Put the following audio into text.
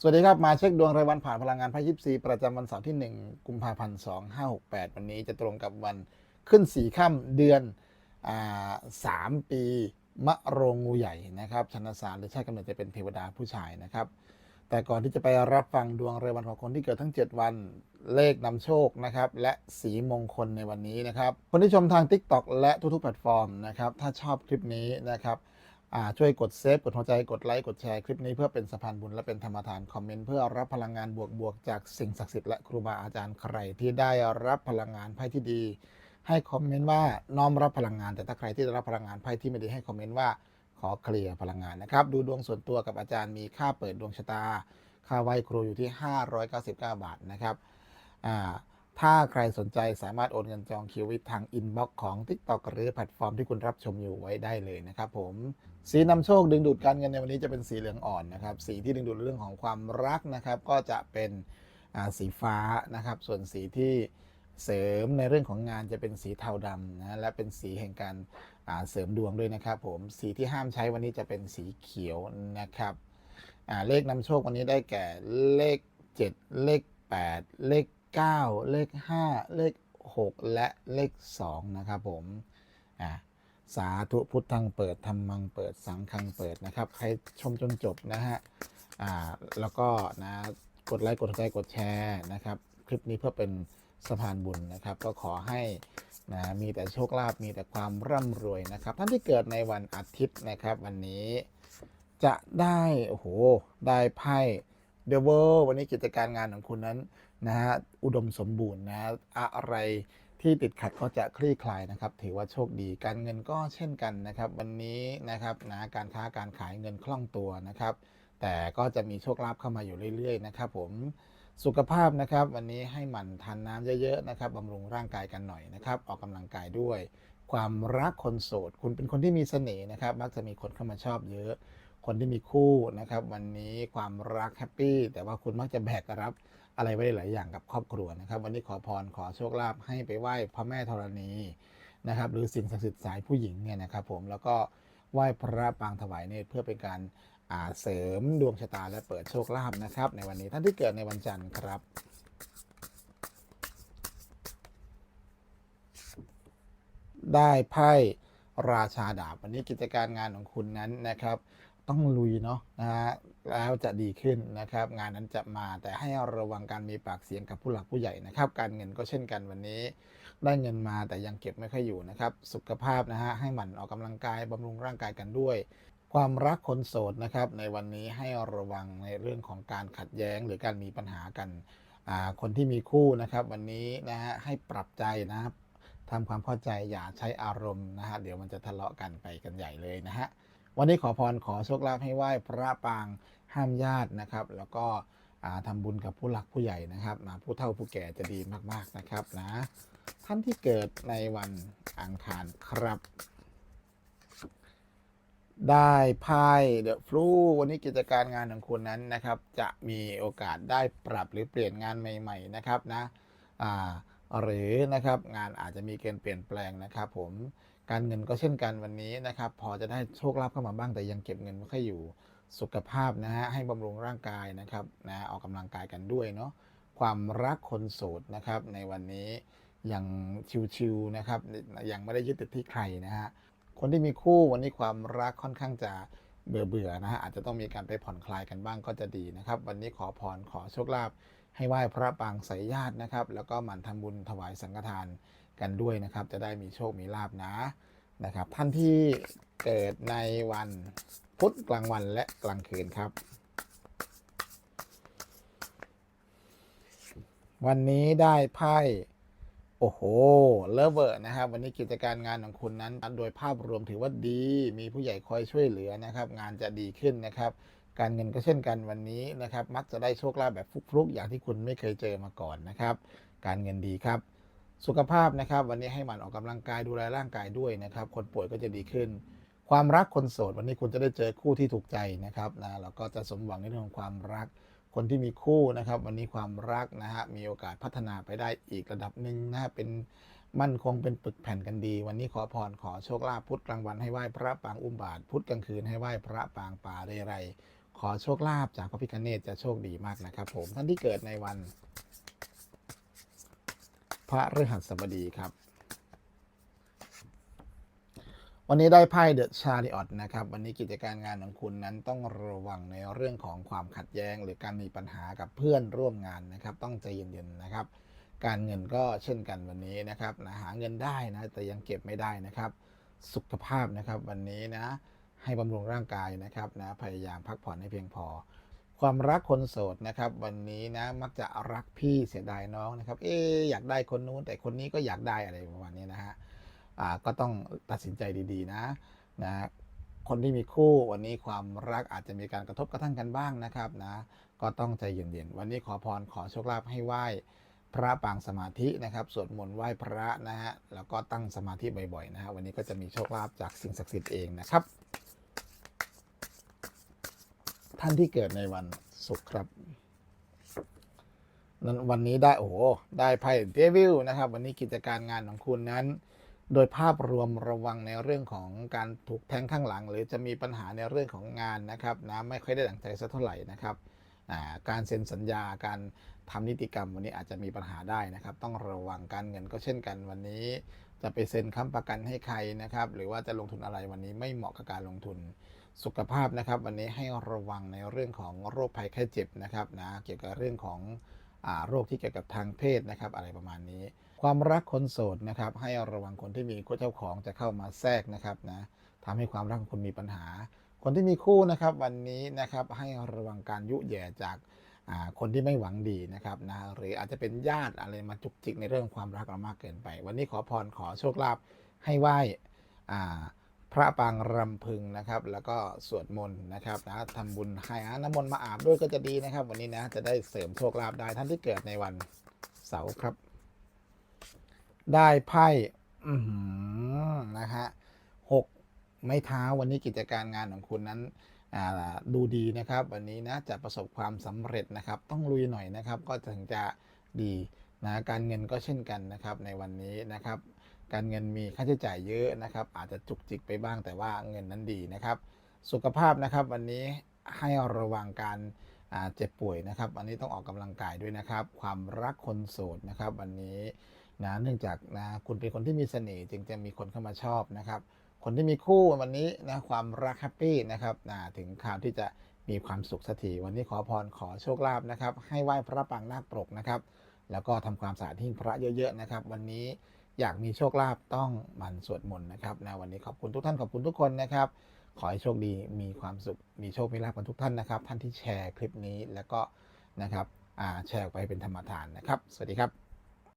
สวัสดีครับ มาเช็คดวงรายวันผ่านพลังงานไพ่ยิปซีประจำวันเสาร์ที่ 1 กุมภาพันธ์ 2568 วันนี้จะตรงกับวันขึ้นสี่ค่ำเดือนอ่าสามปี มะโรงงูใหญ่นะครับชนสารหรือชาติกำเนิดจะเป็นเทวดาผู้ชายนะครับ แต่ก่อนที่จะไปรับฟังดวงรายวันของคนที่เกิดทั้ง 7 วันเลขนำโชคนะครับและสีมงคลในวันนี้นะครับคนที่ชมทาง TikTok และทุกๆแพลตฟอร์มนะครับถ้าชอบคลิปนี้นะครับ ช่วยกดเซฟ กดหัวใจ กดไลค์ กดแชร์คลิปนี้เพื่อเป็นสะพานบุญและเป็นธรรมทาน คอมเมนต์เพื่อรับพลังงานบวกๆจากสิ่งศักดิ์สิทธิ์และครูบาอาจารย์ใครที่ได้รับพลังงานไพ่ที่ดี ให้คอมเมนต์ว่าน้อมรับพลังงาน แต่ถ้าใครที่ได้รับพลังงานไพ่ที่ไม่ดีให้คอมเมนต์ว่าขอเคลียร์พลังงานนะครับ ดูดวงส่วนตัวกับอาจารย์มีค่าเปิดดวงชะตา ค่าไหว้ครูอยู่ที่ 599 บาทนะครับถ้าใครสนใจสามารถโอนเงินจองคิวไว้ทางอินบ็อกซ์ของ TikTok หรือแพลตฟอร์มที่คุณรับชมอยู่ไว้ได้เลยนะครับผม สีนำโชคดึงดูดการเงินในวันนี้จะเป็นสีเหลืองอ่อนนะครับ สีที่ดึงดูดเรื่องของความรักนะครับ ก็จะเป็นสีฟ้านะครับ ส่วนสีที่เสริมในเรื่องของงานจะเป็นสีเทาดำนะและเป็นสีแห่งการเสริมดวงด้วยนะครับ ผมสีที่ห้ามใช้วันนี้จะเป็นสีเขียวนะครับเลขนำโชควันนี้ได้แก่เลข 7 เลข 8 เลข 9 เลข 5 เลข 6 และเลข 2 นะครับผมอ่า สาธุพุทธังเปิดธรรมังเปิดสังฆังเปิดนะครับ ใครชมจนจบนะฮะอ่าแล้วก็นะกดไลค์กดใจกดแชร์นะครับ คลิปนี้เพื่อเป็นสะพานบุญนะครับ ก็ขอให้นะมีแต่โชคลาภมีแต่ความร่ำรวยนะครับ ท่านที่เกิดในวันอาทิตย์นะครับ วันนี้จะได้โอ้โหได้ไพ่เดอะเวิวันนี้กิจการงานของคุณนั้นนะฮะอุดมสมบูรณ์นะอะไร ที่ติดขัดก็จะคลี่คลายนะครับ ถือว่าโชคดีการเงินก็เช่นกันนะครับ วันนี้นะครับนะการค้าการขายเงินคล่องตัวนะครับ แต่ก็จะมีโชคลาภเข้ามาอยู่เรื่อย ๆ นะครับผมสุขภาพนะครับ วันนี้ให้หมั่นทานน้ำเยอะๆนะครับบำรุงร่างกายกันหน่อยนะครับ ออกกำลังกายด้วย ความรักคนโสด คุณเป็นคนที่มีเสน่ห์นะครับ มักจะมีคนเข้ามาชอบเยอะ คนที่มีคู่นะครับ วันนี้ความรักแฮปปี้แต่ว่าคุณมักจะแบกรับอะไรไว้หลายอย่างกับครอบครัวนะครับ วันนี้ขอพรขอโชคลาภให้ไปไหว้พระแม่ธรณีนะครับ หรือสิ่งศักดิ์สิทธิ์สายผู้หญิงเนี่ยนะครับ ผมแล้วก็ไหว้พระปางถวายเนตรเพื่อเป็นการอ่าเสริมดวงชะตาและเปิดโชคลาภนะครับ ในวันนี้ท่านที่เกิดในวันจันทร์ครับได้ไพ่ราชาดาบวันนี้กิจการงานของคุณนั้นนะครับ ต้องลุยเนาะนะฮะแล้วจะดีขึ้นนะครับ งานนั้นจะมาแต่ให้ระวังการมีปากเสียงกับผู้หลักผู้ใหญ่นะครับ การเงินก็เช่นกันวันนี้ ได้เงินมาแต่ยังเก็บไม่ค่อยอยู่นะครับ สุขภาพนะฮะให้หมั่นออกกำลังกายบำรุงร่างกายกันด้วย ความรักคนโสดนะครับ ในวันนี้ให้ระวังในเรื่องของการขัดแย้งหรือการมีปัญหากันอ่าคนที่มีคู่นะครับ วันนี้นะฮะให้ปรับใจนะครับทำความเข้าใจอย่าใช้อารมณ์นะฮะเดี๋ยวมันจะทะเลาะกันไปกันใหญ่เลยนะฮะ วันนี้ขอพรขอโชคลาภให้ไหว้พระปางห้ามญาตินะครับ แล้วก็อ่าทำบุญกับผู้หลักผู้ใหญ่นะครับผู้เฒ่าผู้แก่จะดีมาก ๆนะครับนะท่านที่เกิดในวันอังคารครับ ได้ไพ่เดอะฟลูวันนี้กิจการงานของคุณนั้นนะครับ จะมีโอกาสได้ปรับหรือเปลี่ยนงานใหม่ ๆนะครับนะหรือนะครับงานอาจจะมีเกณฑ์เปลี่ยนแปลงนะครับ ผม การเงินก็เช่นกันวันนี้นะครับ พอจะได้โชคลาภเข้ามาบ้างแต่ยังเก็บเงินไม่ค่อยอยู่สุขภาพนะฮะให้บำรุงร่างกายนะครับนะออกกำลังกายกันด้วยเนาะความรักคนโสดนะครับในวันนี้ยังชิวๆนะครับยังไม่ได้ยึดติดที่ใครนะฮะคนที่มีคู่วันนี้ความรักค่อนข้างจะเบื่อเบื่อๆนะฮะอาจจะต้องมีการไปผ่อนคลายกันบ้างก็จะดีนะครับ วันนี้ขอพรขอโชคลาภให้ไหว้พระปางสายญาตินะครับ แล้วก็หมั่นทำบุญถวายสังฆทาน กันด้วยนะครับ จะได้มีโชคมีลาบนะนะครับ ท่านที่เกิดในวันพุธกลางวันและกลางคืนครับ วันนี้ได้ไพ่โอ้โห เลเวอร์นะครับ วันนี้กิจการงานของคุณนั้น โดยภาพรวมถือว่าดี มีผู้ใหญ่คอยช่วยเหลือนะครับ งานจะดีขึ้นนะครับ การเงินก็เช่นกันวันนี้นะครับ มักจะได้โชคลาภแบบฟลุกๆ อย่างที่คุณไม่เคยเจอมาก่อนนะครับ การเงินดีครับ สุขภาพนะครับ วันนี้ให้หมันออกกำลังกายดูแลร่างกายด้วยนะครับ คนป่วยก็จะดีขึ้น ความรักคนโสด วันนี้คุณจะได้เจอคู่ที่ถูกใจนะครับนะแล้วก็จะสมหวังในเรื่องของความรัก คนที่มีคู่นะครับ วันนี้ความรักนะฮะมีโอกาสพัฒนาไปได้อีกระดับหนึ่งนะฮะเป็นมั่นคงเป็นปึกแผ่นกันดี วันนี้ขอพรขอโชคลาภพุธกลางวันให้ไหว้พระปางอุ้มบาทพุธกลางคืนให้ไหว้พระปางป่าเรไรขขอโชคลาภจากพระพิฆเนศจะโชคดีมากนะครับ ผมท่านที่เกิดในวัน พระฤหัสบดีครับ วันนี้ได้ไพ่เดอะชาริออตนะครับ วันนี้กิจการงานของคุณนั้นต้องระวังในเรื่องของความขัดแย้ง หรือการมีปัญหากับเพื่อนร่วมงานนะครับ ต้องใจเย็นๆนะครับ การเงินก็เช่นกันวันนี้นะครับนะหาเงินได้นะแต่ยังเก็บไม่ได้นะครับ สุขภาพนะครับวันนี้นะให้บำรุงร่างกายนะครับนะพยายามพักผ่อนให้เพียงพอ ความรักคนโสดนะครับ วันนี้นะมักจะรักพี่เสียดายน้องนะครับ เอ๊อยากได้คนนู้นแต่คนนี้ก็อยากได้อะไรประมาณนี้นะฮะอ่าก็ต้องตัดสินใจดีๆนะนะคนที่มีคู่วันนี้ความรักอาจจะมีการกระทบกระทั่งกันบ้างนะครับนะก็ต้องใจเย็นๆวันนี้ขอพรขอโชคลาภให้ไหว้พระปางสมาธินะครับสวดมนต์ไหว้พระนะฮะแล้วก็ตั้งสมาธิบ่อยๆนะฮะวันนี้ก็จะมีโชคลาภจากสิ่งศักดิ์สิทธิ์เองนะครับ ท่านที่เกิดในวันศุกร์ครับนั้นวันนี้ได้โอ้โหได้ไพ่เดวิลนะครับ วันนี้กิจการงานของคุณนั้น โดยภาพรวมระวังในเรื่องของการถูกแทงข้างหลัง หรือจะมีปัญหาในเรื่องของงานนะครับนะไม่ค่อยได้ดังใจสักเท่าไหร่นะครับาการเซ็นสัญญาการทำนิติกรรมวันนี้อาจจะมีปัญหาได้นะครับ ต้องระวังการเงินก็เช่นกันวันนี้ จะไปเซ็นค้ำประกันให้ใครนะครับ หรือว่าจะลงทุนอะไรวันนี้ไม่เหมาะกับการลงทุน สุขภาพนะครับวันนี้ให้ระวังในเรื่องของโรคภัยไข้เจ็บนะครับนะเกี่ยวกับเรื่องของอโรคที่เกี่ยวกับทางเพศนะครับอะไรประมาณนี้ ความรักคนโสดนะครับให้ระวังคนที่มีคู่เจ้าของจะเข้ามาแทรกนะครับนะทำให้ความรักของคุณมีปัญหา คนที่มีคู่นะครับวันนี้นะครับให้ระวังการยุแย่จากคนที่ไม่หวังดีนะครับนะหรืออาจจะเป็นญาติอะไรมาจุกจิกในเรื่องความรักเรามากเกินไป วันนี้ขอพรขอโชคลาภให้ไหว้อ่า พระปางรำพึงนะครับ แล้วก็สวดมนต์นะครับนะทำบุญให้อาน้ำมนต์มาอาบด้วยก็จะดีนะครับ วันนี้นะจะได้เสริมโชคลาภได้ท่านที่เกิดในวันเสาร์ครับ ได้ไพ่อื้อหือนะฮะหกไม้เท้าวันนี้กิจการงานของคุณนั้นดูดีนะครับ วันนี้นะจะประสบความสำเร็จนะครับ ต้องลุยหน่อยนะครับ ก็ถึงจะดีนะการเงินก็เช่นกันนะครับในวันนี้นะครับ การเงินมีค่าใช้จ่ายเยอะนะครับ อาจจะจุกจิกไปบ้างแต่ว่าเงินนั้นดีนะครับ สุขภาพนะครับวันนี้ให้ระวังการเจ็บป่วยนะครับวันนี้ต้องออกกำลังกายด้วยนะครับ ความรักคนโสดนะครับ วันนี้นะเนื่องจากนะคุณเป็นคนที่มีเสน่ห์จึงจะมีคนเข้ามาชอบนะครับ คนที่มีคู่วันนี้นะความรักแฮปปี้นะครับนะถึงข่าวที่จะมีความสุขสักทีวันนี้ขอพรขอโชคลาภนะครับ ให้ไหว้พระปางนาคปรกนะครับ แล้วก็ทำความสะอาดที่พระเยอะๆนะครับ วันนี้ อยากมีโชคลาภต้องมันสวดมนต์นะครับนะวันนี้ขอบคุณทุกท่านขอบคุณทุกคนนะครับ ขอให้โชคดีมีความสุขมีโชคมีลาภกันทุกท่านนะครับ ท่านที่แชร์คลิปนี้แล้วก็นะครับอ่าแชร์ไปเป็นธรรมทานนะครับ สวัสดีครับ